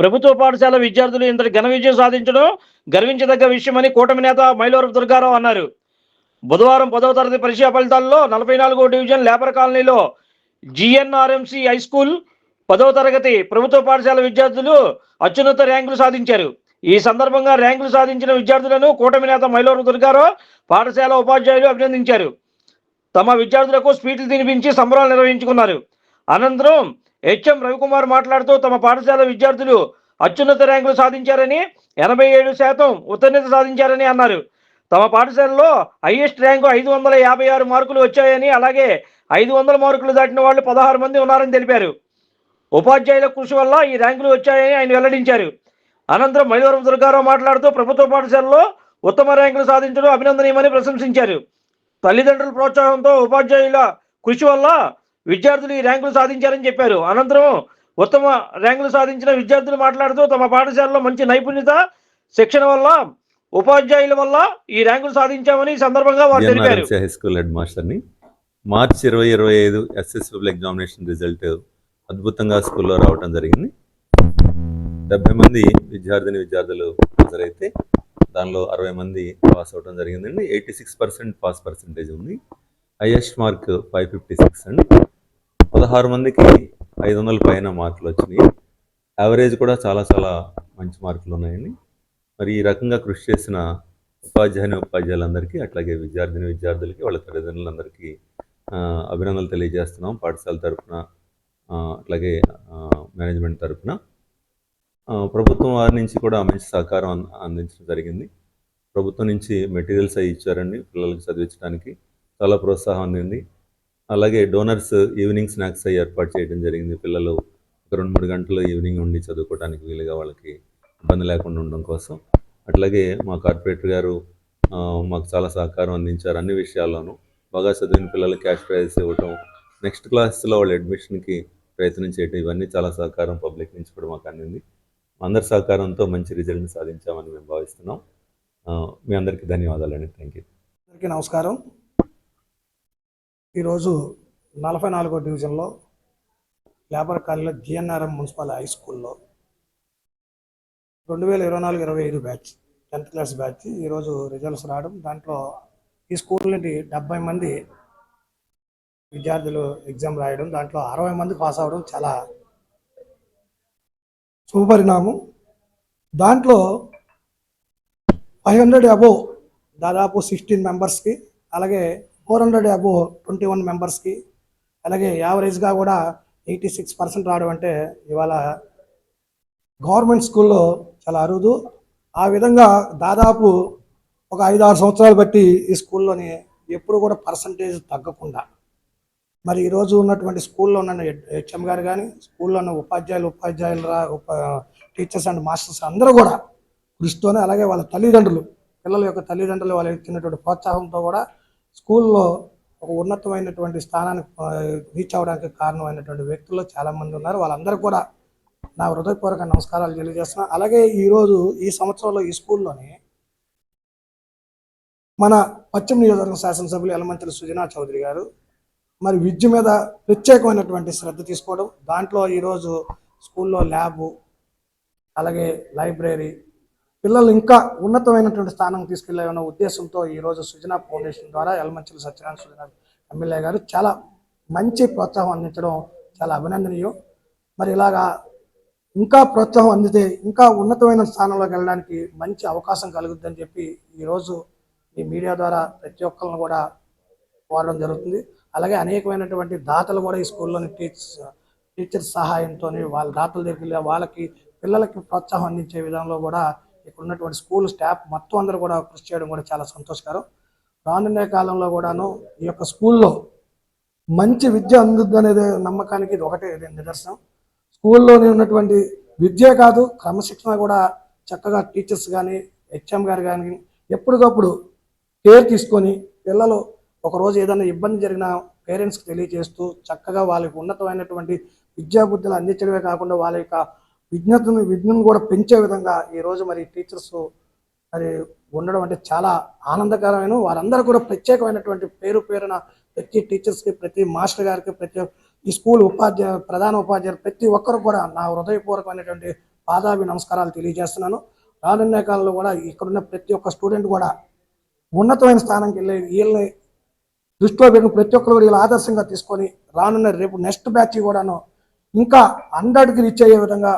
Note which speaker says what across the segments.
Speaker 1: ప్రభుత్వ పాఠశాల విద్యార్థులు ఇంతటి ఘన విజయం సాధించడం గర్వించదగ్గ విషయమని కూటమి నేత మైలవరం దుర్గారావు అన్నారు. బుధవారం పదవ తరగతి పరీక్షా ఫలితాల్లో నలభై నాలుగో డివిజన్ లేబర్ కాలనీలో జిఎన్ఆర్ఎంసి హై స్కూల్ పదవ తరగతి ప్రభుత్వ పాఠశాల విద్యార్థులు అత్యున్నత ర్యాంకులు సాధించారు. ఈ సందర్భంగా ర్యాంకులు సాధించిన విద్యార్థులను కూటమి నేత మైలవరం దుర్గారావు పాఠశాల ఉపాధ్యాయులు అభినందించారు. తమ విద్యార్థులకు స్వీట్లు తినిపించి సంబరాలు నిర్వహించుకున్నారు. అనంతరం హెచ్ఎం రవికుమార్ మాట్లాడుతూ తమ పాఠశాల విద్యార్థులు అత్యున్నత ర్యాంకులు సాధించారని ఎనభై ఏడు శాతం ఉత్తీర్ణత సాధించారని అన్నారు. తమ పాఠశాలలో హైయెస్ట్ ర్యాంకు ఐదు వందల యాభై ఆరు మార్కులు వచ్చాయని అలాగే ఐదు వందల మార్కులు దాటిన వాళ్ళు పదహారు మంది ఉన్నారని తెలిపారు. ఉపాధ్యాయుల కృషి వల్ల ఈ ర్యాంకులు వచ్చాయని ఆయన వెల్లడించారు. అనంతరం మైలవరం దుర్గారావు మాట్లాడుతూ ప్రభుత్వ పాఠశాలలో ఉత్తమ ర్యాంకులు సాధించడం అభినందనీయమని ప్రశంసించారు. తల్లిదండ్రుల ప్రోత్సాహంతో ఉపాధ్యాయుల కృషి వల్ల విద్యార్థులు ఈ ర్యాంకులు సాధించారని చెప్పారు. అనంతరం ఉత్తమ ర్యాంకులు సాధించిన విద్యార్థులు మాట్లాడుతూ తమ పాఠశాలలో మంచి నైపుణ్యత శిక్షణ వల్ల ఉపాధ్యాయుల వల్ల ఈ ర్యాంకులు సాధించామని ఈ సందర్భంగా వారు తెలిపారు.
Speaker 2: స్కూల్ హెడ్ మాస్టర్ని మార్చ్ ఇరవై ఇరవై ఐదు ఎస్ఎస్ పబ్లిక్ ఎగ్జామినేషన్ రిజల్ట్ అద్భుతంగా స్కూల్లో రావడం జరిగింది. డెబ్బై మంది విద్యార్థిని విద్యార్థులు హాజరైతే దానిలో అరవై మంది పాస్ అవడం జరిగిందండి. Eighty six percent pass percentage ఉంది. Highest mark five fifty six అండి. పదహారు మందికి ఐదు వందల పైన మార్కులు వచ్చినాయి. యావరేజ్ కూడా చాలా చాలా మంచి మార్కులు ఉన్నాయండి. మరి ఈ రకంగా కృషి చేసిన ఉపాధ్యాయుని ఉపాధ్యాయులందరికీ అట్లాగే విద్యార్థిని విద్యార్థులకి వాళ్ళ తల్లిదండ్రులందరికీ అభినందనలు తెలియజేస్తున్నాం. పాఠశాల తరఫున అట్లాగే మేనేజ్మెంట్ తరఫున ప్రభుత్వం వారి నుంచి కూడా మంచి సహకారం అందించడం జరిగింది. ప్రభుత్వం నుంచి మెటీరియల్స్ అవి ఇచ్చారండి. పిల్లలకి చదివించడానికి చాలా ప్రోత్సాహం అందింది. అలాగే డోనర్స్ ఈవినింగ్ స్నాక్స్ అవి ఏర్పాటు చేయడం జరిగింది. పిల్లలు ఒక రెండు మూడు గంటలు ఈవినింగ్ ఉండి చదువుకోవడానికి వీలుగా వాళ్ళకి ఇబ్బంది లేకుండా ఉండడం కోసం. అట్లాగే మా కార్పొరేటర్ గారు మాకు చాలా సహకారం అందించారు అన్ని విషయాల్లోనూ. బాగా చదివిన పిల్లలు క్యాష్ ప్రైజెస్ ఇవ్వటం నెక్స్ట్ క్లాస్లో వాళ్ళ అడ్మిషన్కి ప్రయత్నం చేయటం ఇవన్నీ చాలా సహకారం పబ్లిక్ నుంచి కూడా మాకు అందింది. అందరి సహకారంతో మంచి రిజల్ట్ని సాధించామని మేము భావిస్తున్నాం. మీ అందరికీ ధన్యవాదాలండి. థ్యాంక్ యూ
Speaker 3: అందరికీ నమస్కారం. ఈరోజు నలభై నాలుగో డివిజన్లో లేబర్ కాలనీలో జిఎన్ఆర్ఎం మున్సిపల్ హై స్కూల్లో రెండు వేల ఇరవై నాలుగు ఇరవై ఐదు బ్యాచ్ టెన్త్ క్లాస్ బ్యాచ్ ఈరోజు రిజల్ట్స్ రావడం. దాంట్లో ఈ స్కూల్ నుండి డెబ్బై మంది విద్యార్థులు ఎగ్జామ్ రాయడం దాంట్లో అరవై మంది పాస్ అవ్వడం చాలా శుభపరిణామం. దాంట్లో ఫైవ్ హండ్రెడ్ అబోవ్ దాదాపు సిక్స్టీన్ మెంబర్స్కి అలాగే four hundred above twenty one మెంబర్స్కి అలాగే యావరేజ్గా కూడా ఎయిటీ సిక్స్ పర్సెంట్ రావడం అంటే ఇవాళ గవర్నమెంట్ స్కూల్లో చాలా అరుదు. ఆ విధంగా దాదాపు ఒక ఐదు ఆరు సంవత్సరాలు బట్టి ఈ స్కూల్లోని ఎప్పుడు కూడా పర్సంటేజ్ తగ్గకుండా మరి ఈరోజు ఉన్నటువంటి స్కూల్లో ఉన్న హెచ్ఎం గారు కానీ స్కూల్లో ఉన్న ఉపాధ్యాయులు ఉపాధ్యాయులు రా టీచర్స్ అండ్ మాస్టర్స్ అందరూ కూడా కృషితోనే అలాగే వాళ్ళ తల్లిదండ్రులు పిల్లల యొక్క తల్లిదండ్రులు వాళ్ళు ఇచ్చినటువంటి ప్రోత్సాహంతో కూడా స్కూల్లో ఒక ఉన్నతమైనటువంటి స్థానానికి రీచ్ అవ్వడానికి కారణమైనటువంటి వ్యక్తుల్లో చాలామంది ఉన్నారు. వాళ్ళందరూ కూడా నా హృదయపూర్వక నమస్కారాలు తెలియజేస్తున్నాను అలాగే ఈరోజు ఈ సంవత్సరంలో ఈ స్కూల్లోని మన పశ్చిమ నియోజకవర్గం శాసనసభ్యులు యలమంత్రి సుజనా చౌదరి గారు మరి విద్య మీద ప్రత్యేకమైనటువంటి శ్రద్ధ తీసుకోవడం దాంట్లో ఈరోజు స్కూల్లో ల్యాబు అలాగే లైబ్రరీ పిల్లలు ఇంకా ఉన్నతమైనటువంటి స్థానం తీసుకెళ్ళే ఉద్దేశంతో ఈరోజు సుజనా ఫౌండేషన్ ద్వారా యలమంచిలి సత్యనారాయణ సుజనా ఎమ్మెల్యే గారు చాలా మంచి ప్రోత్సాహం అందించడం చాలా అభినందనీయం. మరి ఇలాగా ఇంకా ప్రోత్సాహం అందితే ఇంకా ఉన్నతమైన స్థానంలోకి వెళ్ళడానికి మంచి అవకాశం కలుగుద్దని చెప్పి ఈరోజు ఈ మీడియా ద్వారా ప్రతి ఒక్కరిని కూడా కోరడం జరుగుతుంది. అలాగే అనేకమైనటువంటి దాతలు కూడా ఈ స్కూల్లోని టీచర్స్ టీచర్స్ సహాయంతో వాళ్ళ దాతల దగ్గర వాళ్ళకి పిల్లలకి ప్రోత్సాహం అందించే విధంలో కూడా ఇక్కడ ఉన్నటువంటి స్కూల్ స్టాఫ్ మొత్తం అందరూ కూడా కృషి చేయడం కూడా చాలా సంతోషకరం. రానున్న కాలంలో కూడాను ఈ యొక్క స్కూల్లో మంచి విద్య అందుద్దు అనేది నమ్మకానికి ఇది ఒకటే నిదర్శనం. స్కూల్లోనే ఉన్నటువంటి విద్య కాదు క్రమశిక్షణ కూడా చక్కగా టీచర్స్ కానీ హెచ్ఎం గారు కానీ ఎప్పటికప్పుడు కేర్ తీసుకొని పిల్లలు ఒకరోజు ఏదైనా ఇబ్బంది జరిగిన పేరెంట్స్కి తెలియజేస్తూ చక్కగా వాళ్ళకి ఉన్నతమైనటువంటి విద్యా బుద్ధులు అందించడమే కాకుండా వాళ్ళ యొక్క విజ్ఞతను విజ్ఞను కూడా పెంచే విధంగా ఈరోజు మరి టీచర్స్ మరి ఉండడం అంటే చాలా ఆనందకరమైన వారందరూ కూడా ప్రత్యేకమైనటువంటి పేరు పేరున ప్రతి టీచర్స్కి ప్రతి మాస్టర్ గారికి ప్రతి ఈ స్కూల్ ఉపాధ్యాయ ప్రధాన ఉపాధ్యాయులు ప్రతి ఒక్కరు కూడా నా హృదయపూర్వకమైనటువంటి పాదాభి నమస్కారాలు తెలియజేస్తున్నాను. రానున్న కాలంలో కూడా ఇక్కడున్న ప్రతి ఒక్క స్టూడెంట్ కూడా ఉన్నతమైన స్థానానికి వెళ్ళి వీళ్ళని దృష్టిలో పెట్టిన ప్రతి ఒక్కరు కూడా వీళ్ళు ఆదర్శంగా తీసుకొని రానున్న రేపు నెక్స్ట్ బ్యాచ్ కూడాను ఇంకా హండ్రెడ్కి రీచ్ అయ్యే విధంగా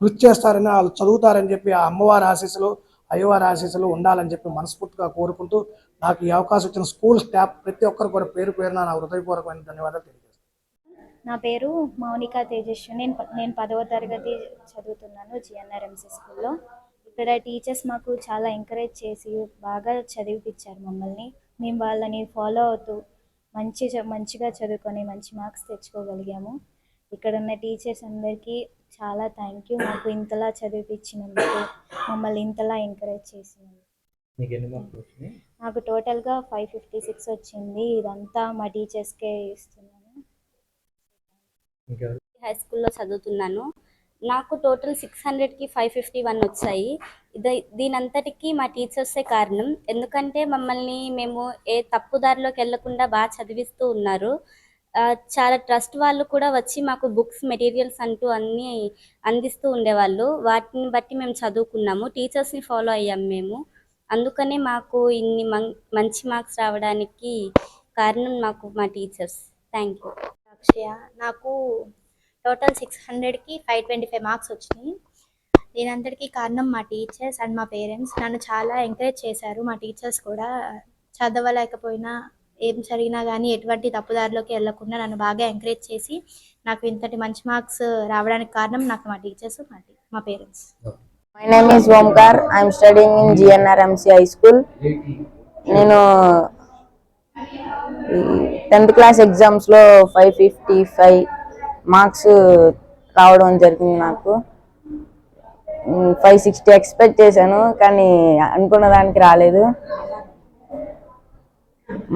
Speaker 3: కృషి చేస్తారని వాళ్ళు చదువుతారని చెప్పి ఆ అమ్మవారి ఆశీస్సులు అయ్యవారి ఆశీస్సులు ఉండాలని చెప్పి మనస్ఫూర్తిగా కోరుకుంటూ నాకు ఈ అవకాశం ఇచ్చిన స్కూల్ స్టాఫ్ ప్రతి ఒక్కరు కూడా పేరు పేరున నా హృదయపూర్వకమైన ధన్యవాదాలు తెలియజేస్తాను.
Speaker 4: నా పేరు మౌనిక తేజస్వి. నేను ప- నేను పదవ తరగతి చదువుతున్నాను జిఎన్ఆర్ఎంసీ స్కూల్లో. ఇక్కడ టీచర్స్ మాకు చాలా ఎంకరేజ్ చేసి బాగా చదివిపించారు మమ్మల్ని. మేము వాళ్ళని ఫాలో అవుతూ మంచి మంచిగా చదువుకొని మంచి మార్క్స్ తెచ్చుకోగలిగాము. ఇక్కడ ఉన్న టీచర్స్ అందరికీ చాలా థ్యాంక్ యూ మాకు ఇంతలా చదివిపించినందుకు మమ్మల్ని ఇంతలా ఎంకరేజ్ చేసినందుకు.
Speaker 5: నీకు
Speaker 4: టోటల్గా ఫైవ్ ఫిఫ్టీ సిక్స్ వచ్చింది. ఇదంతా మా టీచర్స్కే ఇస్తున్నాను.
Speaker 6: హై స్కూల్లో చదువుతున్నాను. నాకు టోటల్ సిక్స్ హండ్రెడ్కి ఫైవ్ ఫిఫ్టీ వన్ వచ్చాయి. ఇది దీనంతటికీ మా టీచర్సే కారణం. ఎందుకంటే మమ్మల్ని మేము ఏ తప్పుదారిలోకి వెళ్ళకుండా బాగా చదివిస్తూ ఉన్నారు. చాలా ట్రస్ట్ వాళ్ళు కూడా వచ్చి మాకు బుక్స్ మెటీరియల్స్ అంటూ అన్నీ అందిస్తూ ఉండేవాళ్ళు. వాటిని బట్టి మేము చదువుకున్నాము. టీచర్స్ని ఫాలో అయ్యాము మేము. అందుకనే మాకు ఇన్ని మం- మంచి మార్క్స్ రావడానికి కారణం మాకు మా టీచర్స్. థ్యాంక్ యూ
Speaker 7: అక్షయ నాకు టోటల్ సిక్స్ హండ్రెడ్కి ఫైవ్ ట్వంటీ ఫైవ్ మార్క్స్ వచ్చినాయి. దీనంతటికీ కారణం మా టీచర్స్ అండ్ మా పేరెంట్స్. నన్ను చాలా ఎంకరేజ్ చేశారు మా టీచర్స్ కూడా. చదవలేకపోయినా ఏం జరిగినా కానీ ఎటువంటి తప్పుదారిలోకి వెళ్ళకుండా నన్ను బాగా ఎంకరేజ్ చేసి నాకు ఇంతటి మంచి మార్క్స్ రావడానికి కారణం నాకు మా టీచర్స్ మా మా parents.
Speaker 8: My name is Omkar I'm studying in GNRMC high school నేను టెన్త్ క్లాస్ ఎగ్జామ్స్లో ఫైవ్ ఫిఫ్టీ ఫైవ్ మార్క్స్ రావడం జరిగింది నాకు. ఫైవ్ సిక్స్టీ ఎక్స్పెక్ట్ చేశాను కానీ అనుకున్న దానికి రాలేదు.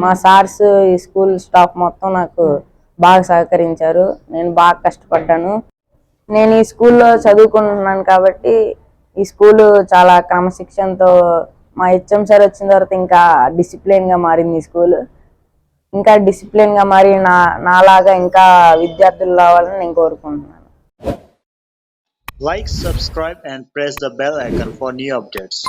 Speaker 8: మా సార్స్ ఈ స్కూల్ స్టాఫ్ మొత్తం నాకు బాగా సహకరించారు. నేను బాగా కష్టపడ్డాను. నేను ఈ స్కూల్లో చదువుకుంటున్నాను కాబట్టి ఈ స్కూల్ చాలా క్రమశిక్షణతో మా హెచ్ఎం సార్ వచ్చిన తర్వాత ఇంకా డిసిప్లిన్గా మారింది ఈ స్కూల్. ఇంకా డిసిప్లిన్గా మారి నా నాలాగా ఇంకా విద్యార్థులు రావాలని నేను కోరుకుంటున్నాను.
Speaker 9: Like subscribe and press the bell icon for new updates